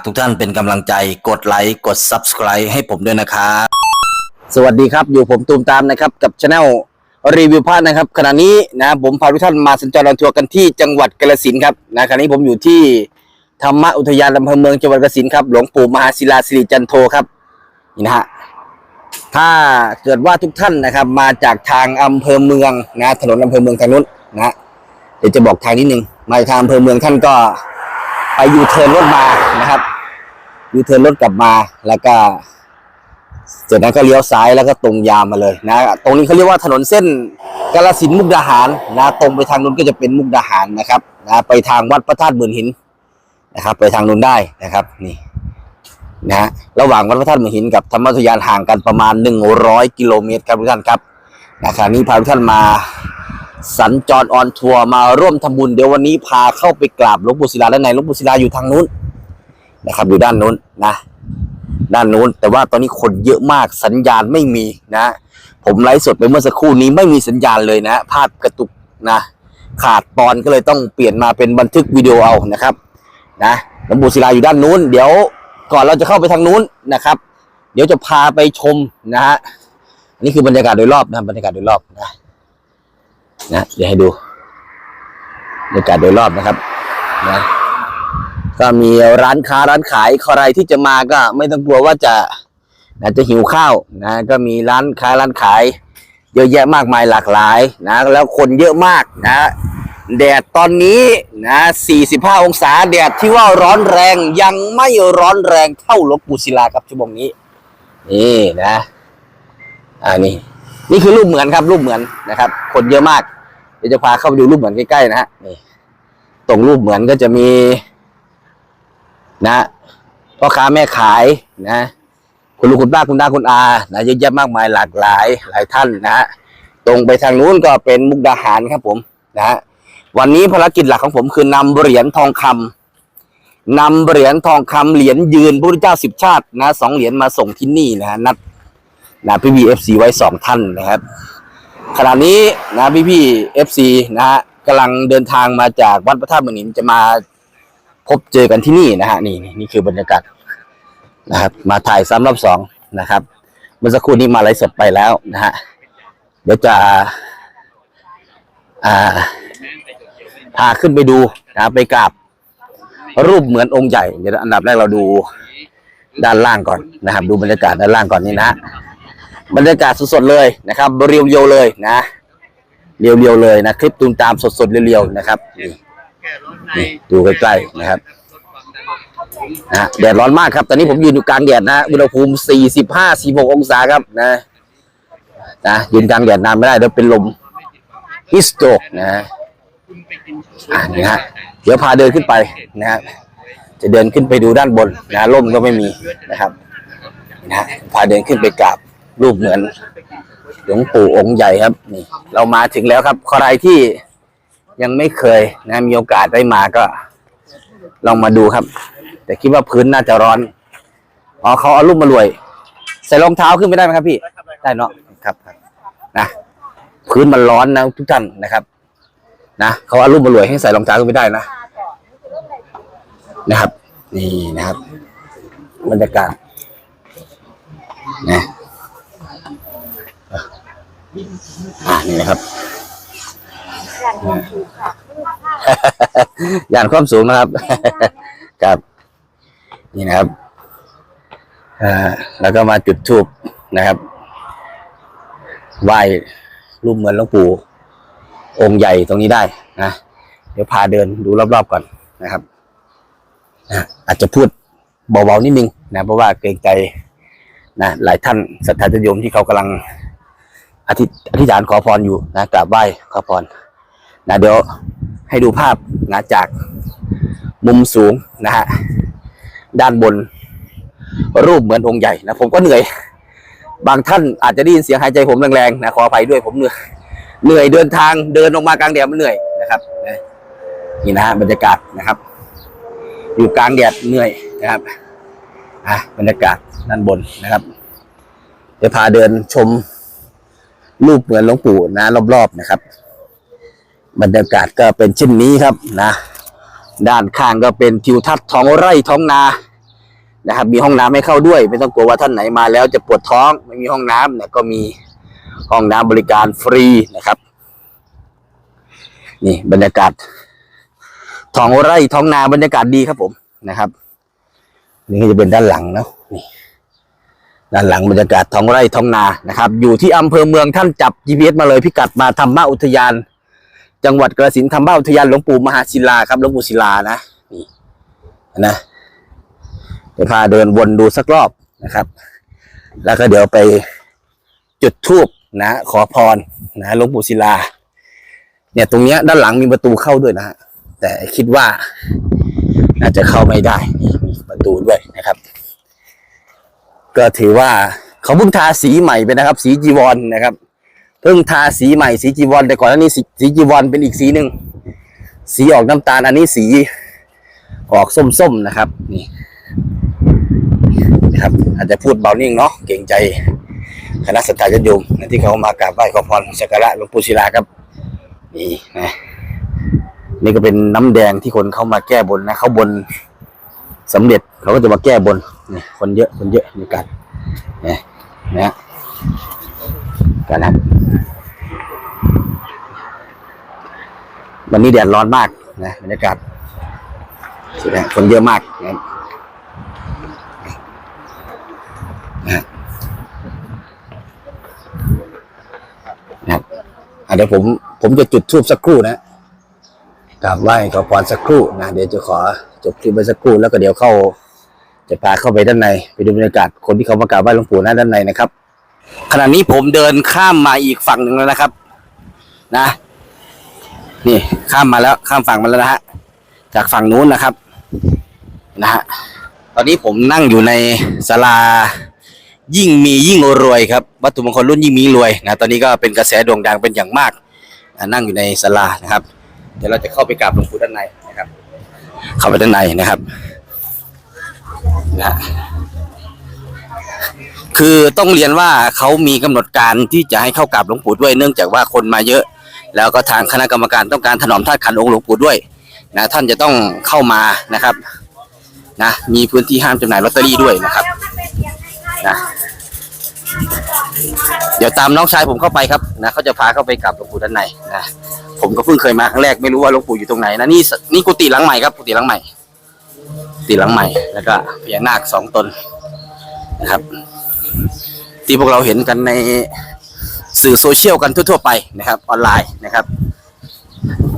ากทุกท่านเป็นกำลังใจกดไลค์กด Subscribe ให้ผมด้วยนะครับสวัสดีครับ อยู่ผมตูมตามนะครับ กับช anel รีวิวพาร์ทนะครับ ขณะนี้นะผมพาทุกท่านมาสัญจรออนทัวร์กันที่จังหวัดกาฬสินธุ์ครับนะขณะนี้ผมอยู่ที่ธรรมอุทยานอำเภอเมืองจังหวัดกาฬสินธุ์ครับหลวงปู่มหาศิลาสิริจันโทครับนี่นะฮะถ้าเกิดว่าทุกท่านนะครับ มาจากทางอำเภอเมืองนะถนนอำเภอเมืองทางนู้นนะเดี๋ยวจะบอกทางนิดนึงมาจากทางอำเภอเมืองท่านก็ไปยูเทิร์นรถมา ยูเทิร์นรถกลับมาแล้วก็เสร็จนั้นก็เลี้ยวซ้ายแล้วก็ตรงยาวมาเลยนะ ตรงนี้เขาเรียกว่าถนนเส้นกาลสินมุกดาหารนะ ตรงไปทางนู้นก็จะเป็นมุกดาหารนะครับนะไปทางวัดพระธาตุหมื่นหินนะครับ ไปทางนู้นได้นะครับนี่นะฮะระหว่างวัดพระธาตุหมื่นหินกับธรรมอุทยานห่างกันประมาณ 100 กิโลเมตรครับทุกท่านครับนะครับนี้พาทุกท่านมาสัญจรออนทัวร์มาร่วมทำบุญเดี๋ยววันนี้พาเข้าไปกราบหลวงปู่ศิลาด้านในหลวงปู่ศิลาอยู่ทางนู้น นะครับอยู่ด้านนู้นนะด้านนู้น แต่ว่าตอนนี้คนเยอะมากสัญญาณไม่มีนะ ผมไลฟ์สดไปเมื่อสักครู่นี้ไม่มีสัญญาณเลยนะ ภาพกระตุกนะ ขาดตอนก็เลยต้องเปลี่ยนมาเป็นบันทึกวิดีโอเอานะครับนะหลวงปู่ศิลาอยู่ด้านนู้น เดี๋ยวก่อนเราจะเข้าไปทางนู้นนะครับ เดี๋ยวจะพาไปชมนะฮะนนี่คือบรรยากาศโดยรอบนะบรรยากาศโดยรอบนะนะเดี๋ยวให้ดูบรรยากาศโดยรอบนะครับนะ ก็มีร้านค้าร้านขายใครที่จะมาก็ไม่ต้องกลัวว่าจะนะจะหิวข้าวนะก็มีร้านค้าร้านขายเยอะแยะมากมายหลากหลายนะแล้วคนเยอะมากนะแดดตอนนี้นะ45 องศาแดดที่ว่าร้อนแรงยังไม่ร้อนแรงเท่าลวงปู่ศิลาครับชั่วโมงนี้นี่นะอ่านี่นี่คือรูปเหมือนครับรูปเหมือนนะครับ คนเยอะมากเดี๋ยวจะพาเข้าไปดูรูปเหมือนใกล้ๆนะฮะนี่ตรงรูปเหมือนก็จะมี นะพ่อค้าแม่ขายนะ คุณลุงคุณป้าคุณน้าคุณอานะเยอะแยะมากมายหลากหลายหลายท่านนะฮะตรงไปทางนู้นก็เป็นมุกดาหารครับผมนะฮะวันนี้ภารกิจหลักของผมคือนำเหรียญทองคำนำเหรียญทองคำเหรียญยืนพระพุทธเจ้าสิบชาตินะสองเหรียญมาส่งที่นี่นะฮะนัดนะพี่พีเอฟซีไว้สองท่านนะครับขณะนี้นะพี่พี่เอฟซีนะฮะกำลังเดินทางมาจากวัดพระธาตุมณินจะมา พบเจอกันที่นี่นะฮะนี่นี่คือบรรยากาศนะครับ มาถ่ายซ้ำรอบสองนะครับ เมื่อสักครู่นี้มาไลฟ์สดไปแล้วนะฮะเดี๋ยวจะอ่าพาขึ้นไปดูนะไปกราบรูปเหมือนองค์ใหญ่เดี๋ยวอันดับแรกเราดูด้านล่างก่อนนะครับ ดูบรรยากาศด้านล่างก่อนนี่นะบรรยากาศสดๆเลยนะครับเรียวๆเลยนะเรียวๆเลยนะคลิปตูมตามสดๆเรียวๆนะครับนี่ นี่ดูใกล้ๆนะครับนะแดดร้อนมากครับ ตอนนี้ผมยืนอยู่กลางแดดนะอุณหภูมิ 45 46 องศาครับนะนะยืนกลางแดดนานไม่ได้เดี๋ยวเป็นลมฮิสโตกนะอ่านี่ฮะเดี๋ยวพาเดินขึ้นไปนะฮะจะเดินขึ้นไปดูด้านบนนะร่มก็ไม่มีนะครับนะฮะพาเดินขึ้นไปกราบรูปเหมือนหลวงปู่องค์ใหญ่ครับนี่เรามาถึงแล้วครับใครที่ ยังไม่เคยนะมีโอกาสได้มาก็ ลองมาดูครับ แต่คิดว่าพื้นน่าจะร้อนอ๋อเขาเอารูปมารวย ใส่รองเท้าขึ้นไม่ได้ไหมครับพี่ ได้เนาะครับครับนะพื้นมันร้อนนะทุกท่านนะครับ นะเขาเอารูปมารวยให้ใส่รองเท้าขึ้นไม่ได้นะนะครับ นี่นะครับบรรยากาศนะอ่านี่นะครับ ย่านความสูงนะครับ ครับ นี่นะครับอ่าแล้วก็มาจุดทูบนะครับไหว้รูปเหมือนหลวงปู่องค์ใหญ่ตรงนี้ได้นะเดี๋ยวพาเดินดูรอบๆก่อนนะครับนะอาจจะพูดเบาๆนิดนึงนะเพราะว่าเกรงใจนะหลายท่านศรัทธาญาติโยมที่เขากำลังอธิอธิษฐานขอพรอยู่นะกราบไหว้ขอพร นะเดี๋ยวให้ดูภาพนะจากมุมสูงนะฮะด้านบน รูปเหมือนองค์ใหญ่นะผมก็เหนื่อย บางท่านอาจจะได้ยินเสียงหายใจผมแรงๆนะขออภัยด้วยผมเหนื่อยเหนื่อยเดินทางเดินออกมากลางแดดมันเหนื่อยนะครับนี่นะฮะบรรยากาศนะครับ อยู่กลางแดดเหนื่อยนะครับอะบรรยากาศด้านบนนะครับเดี๋ยวพาเดินชมรูปเหมือนหลวงปู่นะรอบๆนะครับ บรรยากาศก็เป็นเช่นนี้ครับนะ ด้านข้างก็เป็นทิวทัศน์ท้องไร่ท้องนานะครับ มีห้องน้ำให้เข้าด้วย ไม่ต้องกลัวว่าท่านไหนมาแล้วจะปวดท้องไม่มีห้องน้ำนะก็มีห้องน้ำบริการฟรีนะครับ นี่บรรยากาศท้องไร่ท้องนาบรรยากาศดีครับผมนะครับ นี่จะเป็นด้านหลังเนาะนี่ด้านหลังบรรยากาศท้องไร่ท้องนานะครับ อยู่ที่อำเภอเมืองท่านจับ GPS มาเลยพิกัดมาธรรมอุทยาน จังหวัดกระสินธุ์ธรรมอุทยานหลวงปู่มหาศิลาครับหลวงปู่ศิลานะนี่นะเดี๋ยวพาเดินวนดูสักรอบนะครับ แล้วก็เดี๋ยวไปจุดธูปนะขอพรนะหลวงปู่ศิลา เนี่ยตรงเนี้ยด้านหลังมีประตูเข้าด้วยนะฮะแต่คิดว่าน่าจะเข้าไม่ได้มีประตูด้วยนะครับ ก็ถือว่าเขาเพิ่งทาสีใหม่ไปนะครับ สีจีวรนะครับ เพิ่งทาสีใหม่สีจีวรแต่ก่อนหน้านี้สีจีวรเป็นอีกสีหนึ่งสีออกน้ำตาลอันนี้สีออกส้มๆนะครับ นี่นะครับ อาจจะพูดเบานิ่งเนาะเก่งใจคณะสัตยาญโยมนที่เขามากราบไหว้ขอพรสักการะหลวงปู่ศิลาครับ นี่นะนี่ก็เป็นน้ำแดงที่คนเข้ามาแก้บนนะเขาบนสำเร็จเขาก็จะมาแก้บนนี่คนเยอะคนเยอะมีการนี่นะ กันนะวันนี้แดดร้อนมากนะบรรยากาศสุดนะคนเยอะมากนะนะฮะนะครับอะเดี๋ยวผมผมจะจุดทูบสักครู่นะกราบไหว้ขอพรสักครู่นะเดี๋ยวจะขอจบคลิปไปสักครู่แล้วก็เดี๋ยวเข้าจะพาเข้าไปด้านใน ไปดูบรรยากาศคนที่เขามากราบไหว้หลวงปู่หน้าด้านในนะครับ ขณะนี้ผมเดินข้ามมาอีกฝั่งหนึ่งแล้วนะครับ นะ นี่ข้ามมาแล้วข้ามฝั่งมาแล้วนะฮะจากฝั่งนู้นนะครับ นะฮะตอนนี้ผมนั่งอยู่ในศาลายิ่งมียิ่งรวยครับ วัตถุมงคลรุ่นยิ่งมีรวยนะตอนนี้ก็เป็นกระแสโด่งดังเป็นอย่างมากนะนั่งอยู่ในศาลานะครับ เดี๋ยวเราจะเข้าไปกราบหลวงปู่ด้านในนะครับ เข้าไปด้านในนะครับนะฮะ คือต้องเรียนว่าเขามีกำหนดการที่จะให้เข้ากราบหลวงปู่ด้วย เนื่องจากว่าคนมาเยอะ แล้วก็ทางคณะกรรมการต้องการถนอมธาตุขันองค์หลวงปู่ด้วยนะท่านจะต้องเข้ามานะครับนะมีพื้นที่ห้ามจำหน่ายลอตเตอรี่ด้วยนะครับนะเดี๋ยวตามน้องชายผมเข้าไปครับนะเขาจะพาเข้าไปกราบหลวงปู่ด้านในนะผมก็เพิ่งเคยมาครั้งแรกไม่รู้ว่าหลวงปู่อยู่ตรงไหนนะนี่นี่กุฏิหลังใหม่ครับกุฏิหลังใหม่ตีหลังใหม่แล้วก็พญานาคสองตนนะครับ ที่พวกเราเห็นกันในสื่อโซเชียลกันทั่วๆไปนะครับ ออนไลน์นะครับ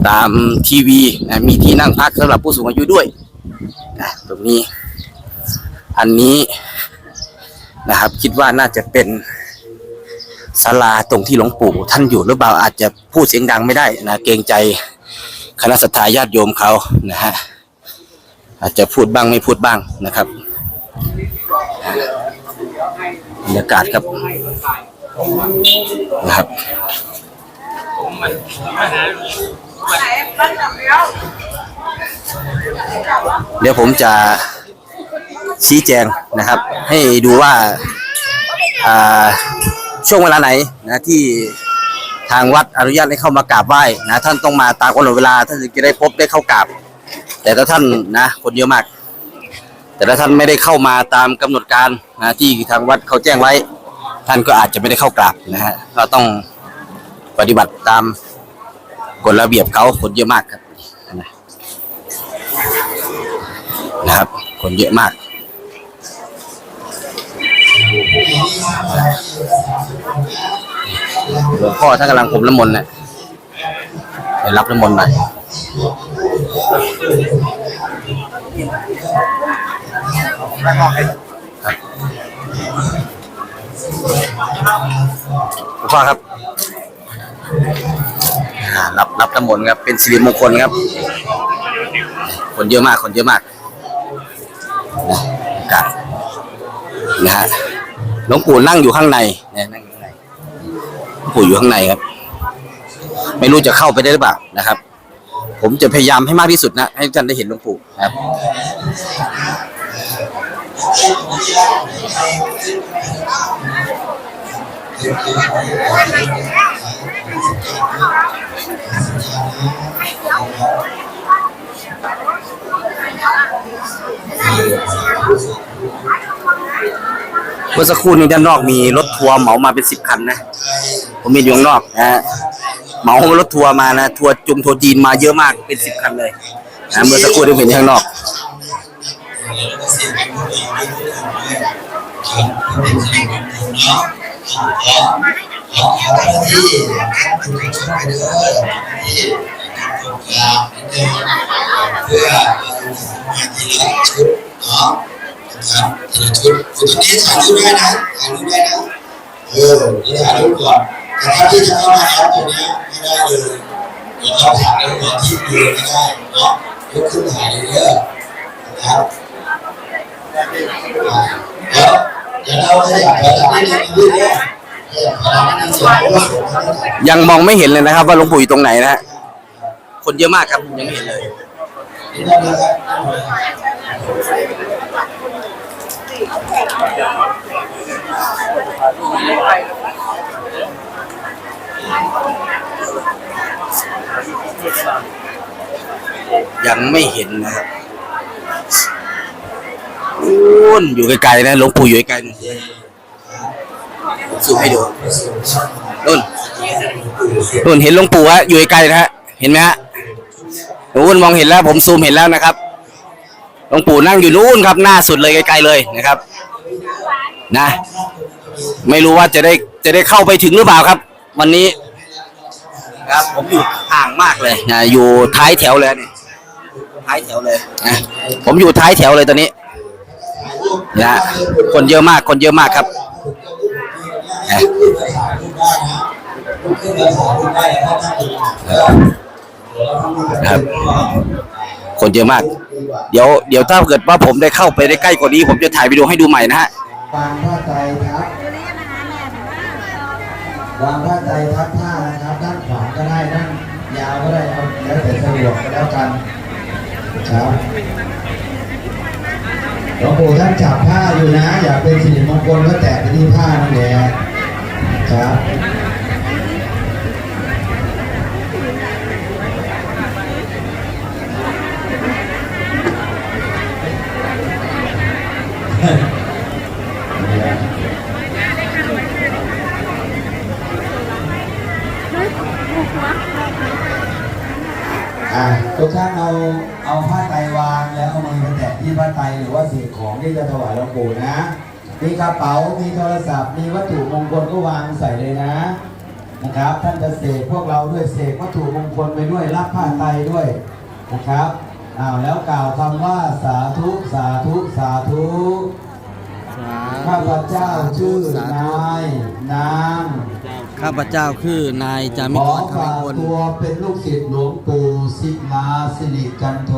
ตามทีวีนะมีที่นั่งพักสำหรับผู้สูงอายุด้วยนะตรงนี้ อันนี้นะครับ คิดว่าน่าจะเป็นศาลาตรงที่หลวงปู่ท่านอยู่หรือเปล่าอาจจะพูดเสียงดังไม่ได้นะเกรงใจคณะสัตยาญาติโยมเขานะฮะอาจจะพูดบ้างไม่พูดบ้างนะครับบ รรยากาศครับนะครับเดี๋ยวผมจะชี้แจงนะครับ ให้ดูว่าช่วงเวลาไหนนะที่ทางวัดอนุญาตให้เข้ามากราบไหว้นะท่านต้องมาตามกำหนดเวลาท่านจะได้พบได้เข้ากราบ แต่ถ้าท่านนะคนเยอะมาก แต่ถ้าท่านไม่ได้เข้ามาตามกำหนดการนะที่ทางวัดเขาแจ้งไว้ ท่านก็อาจจะไม่ได้เข้ากราบนะฮะเราต้องปฏิบัติตามกฎระเบียบเขาคนเยอะมากครับนะครับ คนเยอะมากหลวงพ่อท่านกำลังผมน้ำมนต์นะไปรับน้ำมนต์หน่อย หลวงพ่อครับอ่ารับรับน้ำมนต์ครับ เป็นสิริมงคลครับ คนเยอะมาก คนเยอะมากนะอกาศนะฮะหลวงปู่นั่งอยู่ข้างในนี่นั่งอยู่ข้างในหลวงปู่อยู่ข้างในครับ ไม่รู้จะเข้าไปได้หรือเปล่านะครับ ผมจะพยายามให้มากที่สุดนะ ให้ท่านได้เห็นหลวงปู่ครับ เมื่อสักครู่นี้ด้านนอกมีรถทัวร์เหมามาเป็นสิบคันนะ ผมมีอยู่ข้างนอกนะฮะเหมารถทัวร์มานะ ทัวร์จุงทัวร์จีนมาเยอะมากเป็นสิบคันเลยนะเมื่อสักครู่ที่เห็นข้างนอก ขอขอที่คุณผู้ชมไปเด้อที่กราบนิดนึงเพื่อมาทีละชุดเนาะนะครับทีละชุดคุณตอนนี้ถ่ายรูปได้นะถ่ายรูปได้นะเออนี่ถ่ายรูปก่อนแต่ถ้าที่จะเข้ามาแล้วตัวนี้ไม่ได้เลยเดี๋ยวเราถ่ายแล้วก่อนที่ยืนไม่ได้เนาะยกขึ้นถ่ายเยอะนะครับ เดี๋ยวเดี๋ยวเราขยับไปทางนี้นิดนึงยังมองไม่เห็นเลยนะครับ ว่าหลวงปู่อยู่ตรงไหนนะฮะคนเยอะมากครับยังไม่เห็นเลยยังไม่เห็นนะครับ นู่นอยู่ไกลๆนะหลวงปู่อยู่ไกลๆนู่นซูมให้ดูนู่นนู่นเห็นหลวงปู่ฮะอยู่ไกลๆนะฮะเห็นไหมฮะนู่นมองเห็นแล้ว ผมซูมเห็นแล้วนะครับหลวงปู่นั่งอยู่นู่นครับ หน้าสุดเลยไกลๆเลยนะครับ นะ ไม่รู้ว่าจะได้จะได้เข้าไปถึงหรือเปล่าครับ วันนี้ ครับผมอยู่ห่างมากเลยนะอยู่ท้ายแถวเลยนี่ท้ายแถวเลยนะผมอยู่ท้ายแถวเลยตอนนี้ นะคนเยอะมากคนเยอะมากครับนะครับ คนเยอะมาก เดี๋ยวเดี๋ยวถ้าเกิดว่าผมได้เข้าไปได้ใกล้กว่านี้ ผมจะถ่ายวิดีโอให้ดูใหม่นะฮะวางผ้าใจครับวางผ้าใจทับผ้านะครับด้านขวาก็ได้ด้านยาวก็ได้ครับแล้วแต่สะดวกก็แล้วกันครับ หลวงปู่ท่านจับผ้าอยู่นะ อยากเป็นสิริมงคลก็แตะไปที่ผ้านั่นแหละครับทุกท่านเอาเอาผ้า วางแล้วเอามือไปแตะที่ผ้าไตรหรือว่าสิ่งของที่จะถวายหลวงปู่นะ มีกระเป๋า มีโทรศัพท์ มีวัตถุมงคลก็วางใส่เลยนะ นะครับ ท่านจะเสกพวกเราด้วยเสกวัตถุมงคลไปด้วยรับผ้าไตรด้วยนะครับอ้าวแล้วกล่าวคำว่าสาธุสาธุสาธุข้าพเจ้าชื่อนายนาง ข้าพเจ้าคือนายจามิอกรคำฝากพล ตัวเป็นลูกศิษย์หลวงปู่สิมาสิริจันโท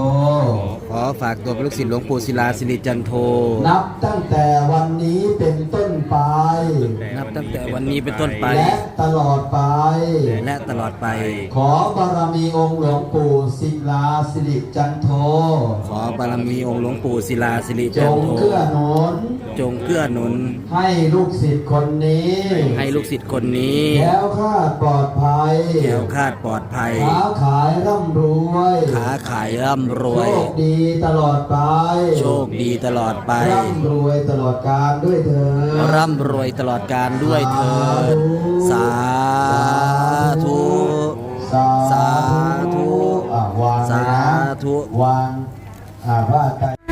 อฝากตัวเป็นลูกศิษย์หลวงปู่ศิลาสิริจันโท นับตั้งแต่วันนี้เป็นต้นไป นับตั้งแต่วันนี้เป็นต้นไป และตลอดไป และตลอดไป ขอบารมีองค์หลวงปู่ศิลาสิริจันโท ขอบารมีองค์หลวงปู่ศิลาสิริจจันงโทเกื้อหนุน จงเกื้อหนุน ให้ลูกศิษย์คนนี้ ให้ลูกศิษย์คนนี้แคล้วคลาดปลอดภัยแคล้วคลาดปลอดภัย ค้าขายร่ำรวย ค้าขายร่ำรโชวยคดีตลอดไป โชคดีตลอดไป ร่ำรวยตลอดกาลด้วยเธอญร่ำรวยตลอดการด้วยเถิดสาธุ สาสาธุอะวางเลยสานะธุวางอ่าว่าใจ